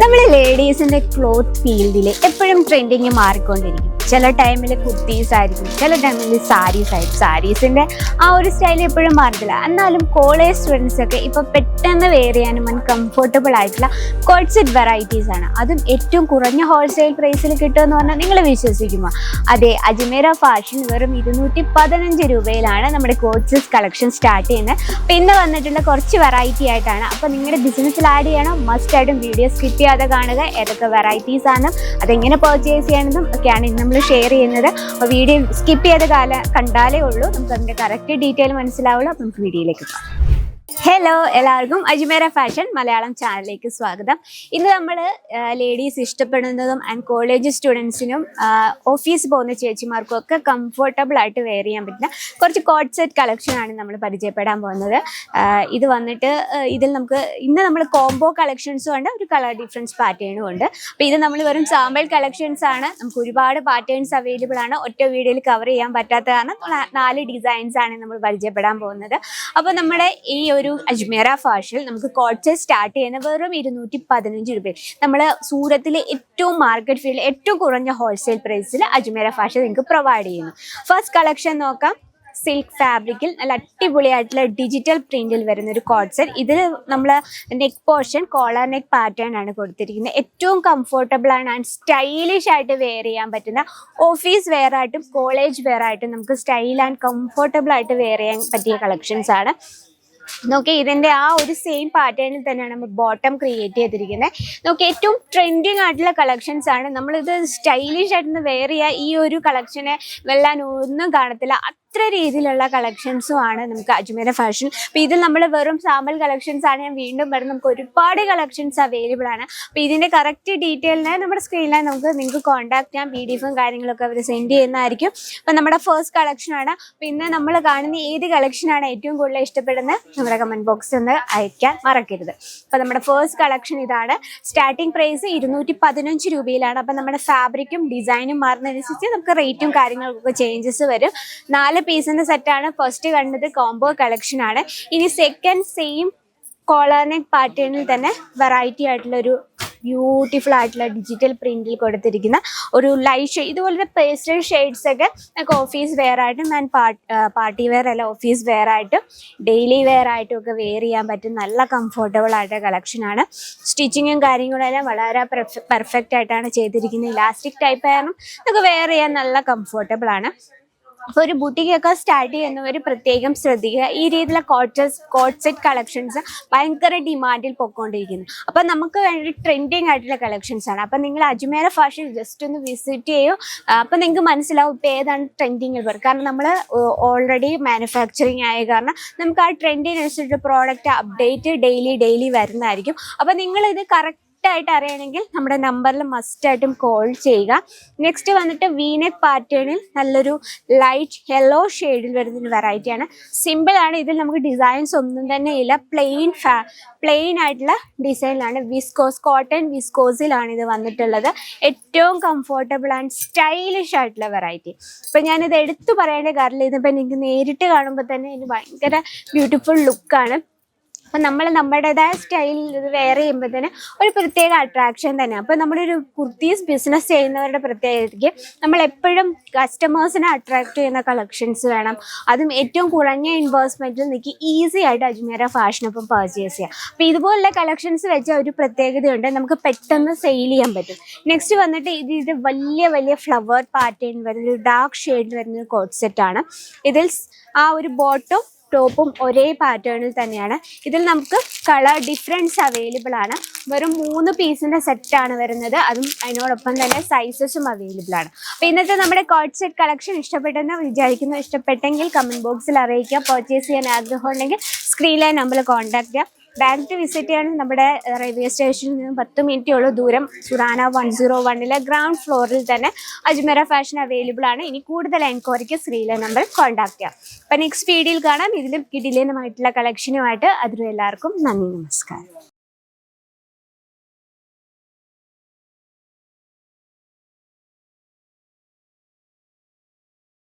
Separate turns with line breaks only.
നമ്മൾ ലേഡീസിന്റെ ക്ലോത്ത് ഫീൽഡിൽ എപ്പോഴും ട്രെൻഡിങ് മാറിക്കൊണ്ടിരിക്കും. ചില ടൈമിൽ കുർത്തീസ് ആയിരിക്കും ചില ടൈമിൽ സാരീസ് ആയിരിക്കും. സാരീസിന്റെ ആ ഒരു സ്റ്റൈൽ എപ്പോഴും മാറത്തില്ല എന്നാലും കോളേജ് സ്റ്റുഡൻസ് ഒക്കെ ഇപ്പൊ പെട്ടെന്ന് വെയർ ചെയ്യാനും കംഫർട്ടബിൾ ആയിട്ടുള്ള സെറ്റ് വെറൈറ്റീസ് ആണ്. അതും ഏറ്റവും കുറഞ്ഞ ഹോൾസെയിൽ പ്രൈസിൽ കിട്ടുമെന്ന് പറഞ്ഞാൽ നിങ്ങൾ വിശ്വസിക്കുമോ? അതെ അജ്മേര ഫാഷൻ വെറും ഇരുന്നൂറ്റി പതിനഞ്ച് രൂപയിലാണ് നമ്മുടെ കോഴ്സസ് കളക്ഷൻ സ്റ്റാർട്ട് ചെയ്യുന്നത്. പിന്നെ വന്നിട്ടുള്ള കുറച്ച് വെറൈറ്റി ആയിട്ടാണ്. അപ്പോൾ നിങ്ങളുടെ ബിസിനസ്സിൽ ആഡ് ചെയ്യണം? മസ്റ്റ് ആയിട്ടും വീഡിയോ സ്കിപ്പ് ചെയ്യാതെ കാണുക. ഏതൊക്കെ വെറൈറ്റീസ് ആണ് അതെങ്ങനെ പർച്ചേസ് ചെയ്യണമെന്നും ഒക്കെയാണ് ഇന്ന് നമ്മൾ ഷെയർ ചെയ്യുന്നത്. അപ്പോൾ വീഡിയോ സ്കിപ്പ് ചെയ്ത് കാല കണ്ടാലേ ഉള്ളൂ. നമുക്ക് അതിന്റെ കറക്റ്റ് ഡീറ്റെയിൽ മനസ്സിലാവുള്ളൂ. അപ്പോൾ നമുക്ക് വീഡിയോയിലേക്ക് പോകാം. ഹലോ എല്ലാവർക്കും അജ്മേര ഫാഷൻ മലയാളം ചാനലിലേക്ക് സ്വാഗതം. ഇന്ന് നമ്മൾ ലേഡീസ് ഇഷ്ടപ്പെടുന്നതും ആൻഡ് കോളേജ് സ്റ്റുഡൻസിനും ഓഫീസ് പോകുന്ന ചേച്ചിമാർക്കും ഒക്കെ കംഫർട്ടബിൾ ആയിട്ട് വെയർ ചെയ്യാൻ പറ്റുന്ന കുറച്ച് കോട്ട് സെറ്റ് കളക്ഷനാണ് നമ്മൾ പരിചയപ്പെടാൻ പോകുന്നത്. ഇത് വന്നിട്ട് ഇതിൽ നമുക്ക് ഇന്ന് നമ്മൾ കോംബോ കളക്ഷൻസും ഉണ്ട് ഒരു കളർ ഡിഫറൻസ് പാറ്റേണും ഉണ്ട്. അപ്പോൾ ഇത് നമ്മൾ വെറും സാമ്പിൾ കളക്ഷൻസ് ആണ്. നമുക്ക് ഒരുപാട് പാറ്റേൺസ് അവൈലബിൾ ആണ്. ഒറ്റ വീഡിയോയിൽ കവർ ചെയ്യാൻ പറ്റാത്ത കാരണം നാല് ഡിസൈൻസ് ആണ് നമ്മൾ പരിചയപ്പെടാൻ പോകുന്നത്. അപ്പോൾ നമ്മുടെ ഈ ഒരു അജ്മേര ഫാഷൽ നമുക്ക് കോട്ട് സ്റ്റാർട്ട് ചെയ്യുന്ന വെറും ഇരുന്നൂറ്റി പതിനഞ്ച് രൂപയിൽ. നമ്മൾ സൂറത്തിലെ ഏറ്റവും മാർക്കറ്റ് ഫീൽഡിൽ ഏറ്റവും കുറഞ്ഞ ഹോൾസെയിൽ പ്രൈസിൽ അജ്മേര ഫാഷൻ നിങ്ങൾക്ക് പ്രൊവൈഡ് ചെയ്യുന്നു. ഫസ്റ്റ് കളക്ഷൻ നോക്കാം. സിൽക്ക് ഫാബ്രിക്കിൽ നല്ല അടിപൊളിയായിട്ടുള്ള ഡിജിറ്റൽ പ്രിന്റിൽ വരുന്ന ഒരു കോട്ട് സെറ്റ് ഇതിൽ നമ്മൾ neck portion collar neck pattern ആണ് കൊടുത്തിരിക്കുന്നത്. ഏറ്റവും കംഫർട്ടബിൾ ആണ് ആൻഡ് സ്റ്റൈലിഷ് ആയിട്ട് വെയർ ചെയ്യാൻ പറ്റുന്ന ഓഫീസ് വെയർ ആയിട്ടും കോളേജ് വെയർ ആയിട്ടും നമുക്ക് സ്റ്റൈൽ ആൻഡ് കംഫർട്ടബിൾ ആയിട്ട് വെയർ ചെയ്യാൻ പറ്റിയ കളക്ഷൻസ് ആണ്. നോക്കി ഇതിന്റെ ആ ഒരു സെയിം പാറ്റേണിൽ തന്നെയാണ് നമ്മൾ ബോട്ടം ക്രിയേറ്റ് ചെയ്തിരിക്കുന്നത് നോക്കി ഏറ്റവും ട്രെൻഡിങ് ആയിട്ടുള്ള കളക്ഷൻസ് ആണ്. നമ്മളിത് സ്റ്റൈലിഷ് ആയിട്ട് വെയർ ഈ ഒരു കളക്ഷനെ വെല്ലാൻ ഒന്നും കാണത്തില്ല. അത്ര രീതിയിലുള്ള കളക്ഷൻസും ആണ് നമുക്ക് അജ്മീർ ഫാഷൻ. അപ്പോൾ ഇതിൽ നമ്മൾ വെറും സാമ്പിൾ കളക്ഷൻസ് ആണ് ഞാൻ വീണ്ടും വരുന്നത് നമുക്ക് ഒരുപാട് കളക്ഷൻസ് അവൈലബിൾ ആണ്. അപ്പോൾ ഇതിന്റെ കറക്റ്റ് ഡീറ്റെയിലിനെ നമ്മുടെ സ്ക്രീനിൽ നമുക്ക് നിങ്ങൾക്ക് കോൺടാക്ട് ചെയ്യാം. പി ഡി എഫും കാര്യങ്ങളൊക്കെ അവർ സെൻഡ് ചെയ്യുന്നതായിരിക്കും. അപ്പോൾ നമ്മുടെ ഫസ്റ്റ് കളക്ഷനാണ് പിന്നെ നമ്മൾ കാണുന്ന ഏത് കളക്ഷനാണ് ഏറ്റവും കൂടുതൽ ഇഷ്ടപ്പെടുന്നത്? നമ്മുടെ കമന്റ് ബോക്സിൽ നിന്ന് അയക്കാൻ മറക്കരുത്. അപ്പോൾ നമ്മുടെ ഫസ്റ്റ് കളക്ഷൻ ഇതാണ്. സ്റ്റാർട്ടിംഗ് പ്രൈസ് ഇരുന്നൂറ്റി പതിനഞ്ച് രൂപയിലാണ്. അപ്പോൾ നമ്മുടെ ഫാബ്രിക്കും ഡിസൈനും മാറുന്നതനുസരിച്ച് നമുക്ക് റേറ്റും കാര്യങ്ങൾക്കൊക്കെ ചേഞ്ചസ് വരും. നാല് പീസിന്റെ സെറ്റാണ് ഫസ്റ്റ് കണ്ടത് കോംബോ കളക്ഷൻ ആണ്. ഇനി സെക്കൻഡ് സെയിം കോളർ നെക്ക് പാറ്റേണിൽ തന്നെ വെറൈറ്റി ആയിട്ടുള്ള ഒരു ബ്യൂട്ടിഫുൾ ആയിട്ടുള്ള ഡിജിറ്റൽ പ്രിന്റിൽ കൊടുത്തിരിക്കുന്ന ഒരു ലൈറ്റ് ഷെയ്ഡ് ഇതുപോലത്തെ പേസ്റ്റൽ ഷെയ്ഡ്സ് ഒക്കെ നമുക്ക് ഓഫീസ് വെയർ ആയിട്ടും ആൻഡ് പാർട്ടി വെയർ അല്ല ഓഫീസ് വെയർ ആയിട്ടും ഡെയിലി വെയർ ആയിട്ടും ഒക്കെ വെയർ ചെയ്യാൻ പറ്റും നല്ല കംഫർട്ടബിൾ ആയിട്ടുള്ള കളക്ഷൻ ആണ്. സ്റ്റിച്ചിങ്ങും കാര്യങ്ങളും എല്ലാം വളരെ പെർഫെക്റ്റ് ആയിട്ടാണ് ചെയ്തിരിക്കുന്നത്. ഇലാസ്റ്റിക് ടൈപ്പ് കാരണം നമുക്ക് വെയർ ചെയ്യാൻ നല്ല കംഫർട്ടബിൾ ആണ്. അപ്പോൾ ഒരു ബുട്ടിക്കൊക്കെ സ്റ്റാർട്ട് ചെയ്യുന്നവർ പ്രത്യേകം ശ്രദ്ധിക്കുക. ഈ രീതിയിലുള്ള കോട്ടസ് കോട്ട് സെറ്റ് കളക്ഷൻസ് ഭയങ്കര ഡിമാൻഡിൽ പൊയ്ക്കൊണ്ടിരിക്കുന്നു അപ്പോൾ നമുക്ക് വേണ്ടി ട്രെൻഡിങ് ആയിട്ടുള്ള കളക്ഷൻസ് ആണ്. അപ്പോൾ നിങ്ങൾ അജ്മേര ഫാഷൻ ജസ്റ്റ് ഒന്ന് വിസിറ്റ് ചെയ്യൂ. അപ്പോൾ നിങ്ങൾക്ക് മനസ്സിലാവും ഇപ്പോൾ ഏതാണ് ട്രെൻഡിങ്ങിൽ വരും കാരണം നമ്മൾ ഓൾറെഡി മാനുഫാക്ചറിങ് ആയ കാരണം നമുക്ക് ആ ട്രെൻഡിനനുസരിച്ച് പ്രോഡക്റ്റ് അപ്ഡേറ്റ് ഡെയിലി ഡെയിലി വരുന്നതായിരിക്കും. അപ്പോൾ നിങ്ങളിത് കറക്റ്റ് ആയിട്ട് അറിയണമെങ്കിൽ നമ്മുടെ നമ്പറിൽ മസ്റ്റ് ആയിട്ടും കോൾ ചെയ്യുക. നെക്സ്റ്റ് വന്നിട്ട് വീനെക് പാറ്റേണിൽ നല്ലൊരു ലൈറ്റ് യെല്ലോ ഷെയ്ഡിൽ വരുന്ന ഒരു വെറൈറ്റിയാണ് സിമ്പിൾ ആണ്. ഇതിൽ നമുക്ക് ഡിസൈൻസ് ഒന്നും തന്നെ ഇല്ല. പ്ലെയിൻ ഫാ പ്ലെയിൻ ആയിട്ടുള്ള ഡിസൈനിലാണ് വിസ്കോസ് കോട്ടൺ വിസ്കോസിലാണ് ഇത് വന്നിട്ടുള്ളത്. ഏറ്റവും കംഫോർട്ടബിൾ ആൻഡ് സ്റ്റൈലിഷ് ആയിട്ടുള്ള വെറൈറ്റി ഇപ്പം ഞാനിത് എടുത്തു പറയേണ്ട കാരണം ഇതിപ്പോൾ എനിക്ക് നേരിട്ട് കാണുമ്പോൾ തന്നെ ഇതിന് ഭയങ്കര ബ്യൂട്ടിഫുൾ ലുക്കാണ് അപ്പം നമ്മൾ നമ്മുടേതായ സ്റ്റൈലിൽ ഇത് വെയർ ചെയ്യുമ്പോൾ തന്നെ ഒരു പ്രത്യേക അട്രാക്ഷൻ തന്നെ. അപ്പോൾ ഒരു കുർത്തീസ് ബിസിനസ് ചെയ്യുന്നവരുടെ പ്രത്യേകതയ്ക്ക് നമ്മൾ എപ്പോഴും കസ്റ്റമേഴ്സിനെ അട്രാക്ട് ചെയ്യുന്ന കളക്ഷൻസ് വേണം. അതും ഏറ്റവും കുറഞ്ഞ ഇൻവെസ്റ്റ്മെന്റിൽ നിങ്ങൾക്ക് ഈസി ആയിട്ട് അജ്മീര ഫാഷനൊപ്പം പർച്ചേസ് ചെയ്യാം. അപ്പോൾ ഇതുപോലുള്ള കളക്ഷൻസ് വെച്ച ഒരു പ്രത്യേകതയുണ്ട്. നമുക്ക് പെട്ടെന്ന് സെയിൽ ചെയ്യാൻ പറ്റും. നെക്സ്റ്റ് വന്നിട്ട് ഇത് ഇത് വലിയ വലിയ ഫ്ലവർ പാറ്റേൺ വരുന്ന ഒരു ഡാർക്ക് ഷെയ്ഡ് വരുന്ന ഒരു കോട്ട് സെറ്റാണ് ഇതിൽ ആ ഒരു ബോട്ടും ടോപ്പും ഒരേ പാറ്റേണിൽ തന്നെയാണ്. ഇതിൽ നമുക്ക് കളർ ഡിഫറൻസ് അവൈലബിൾ ആണ്. വെറും മൂന്ന് പീസിന്റെ ആണ് വരുന്നത്. അതും അതിനോടൊപ്പം തന്നെ സൈസസും അവൈലബിൾ ആണ്. അപ്പോൾ ഇന്നത്തെ നമ്മുടെ കോട്ട് സെറ്റ് കളക്ഷൻ ഇഷ്ടപ്പെട്ടെന്ന് വിചാരിക്കുന്നു. ഇഷ്ടപ്പെട്ടെങ്കിൽ കമന്റ് ബോക്സിൽ അറിയിക്കുക. പർച്ചേസ് ചെയ്യാൻ ആഗ്രഹം ഉണ്ടെങ്കിൽ സ്ക്രീനിലെ നമ്പറിൽ കോൺടാക്ട് ചെയ്യാം ഡയറക്റ്റ് വിസിറ്റ് ചെയ്യാൻ നമ്മുടെ റെയിൽവേ സ്റ്റേഷനിൽ നിന്ന് പത്ത് ഉള്ളൂ ദൂരം സുറാന വൺ സീറോ വണ്ണിലെ ഗ്രൗണ്ട് ഫ്ലോറിൽ തന്നെ അജ്മേര ഫാഷൻ അവൈലബിൾ ആണ്. ഇനി കൂടുതൽ എൻക്വയറിക്ക് ശ്രീല നമ്പർ കോൺടാക്ട് ചെയ്യാം. അപ്പം നെക്സ്റ്റ് വീഡിയോയിൽ കാണാം. ഇതിലും കിടിലനുമായിട്ടുള്ള കളക്ഷനുമായിട്ട് അതിലും എല്ലാവർക്കും നന്ദി നമസ്കാരം.